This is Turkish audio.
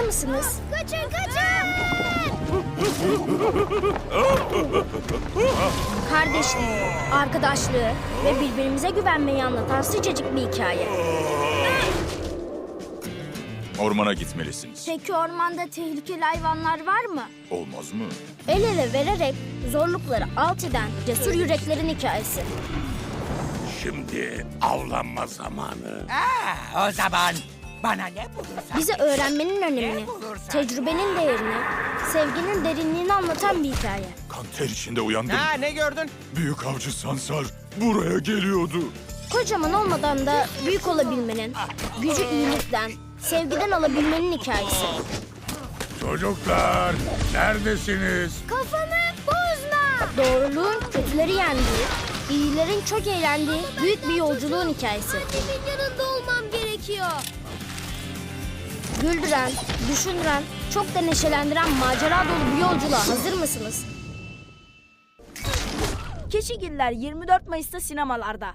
mısınız? Kaçın kaçın! Kardeşliği, arkadaşlığı ve birbirimize güvenmeyi anlatan sıcacık bir hikaye. Ormana gitmelisiniz. Peki ormanda tehlikeli hayvanlar var mı? Olmaz mı? El ele vererek zorlukları alt eden cesur yüreklerin hikayesi. Şimdi avlanma zamanı. Aa, o zaman bana ne bulursan. Bize öğrenmenin önemini, tecrübenin değerini, sevginin derinliğini anlatan bir hikaye. Kan ter içinde uyandım. Ha ne gördün? Büyük avcı Sansar buraya geliyordu. Kocaman olmadan da büyük olabilmenin, gücü iyilikten, sevgiden alabilmenin hikayesi. Çocuklar neredesiniz? Kafanı bozma! Doğruluğun kötüleri yendiği, iyilerin çok eğlendiği büyük bir yolculuğun hikayesi. Annemin yanında olmam gerekiyor. Güldüren, düşündüren, çok da neşelendiren macera dolu bir yolculuğa hazır mısınız? Keşigiller 24 Mayıs'ta sinemalarda.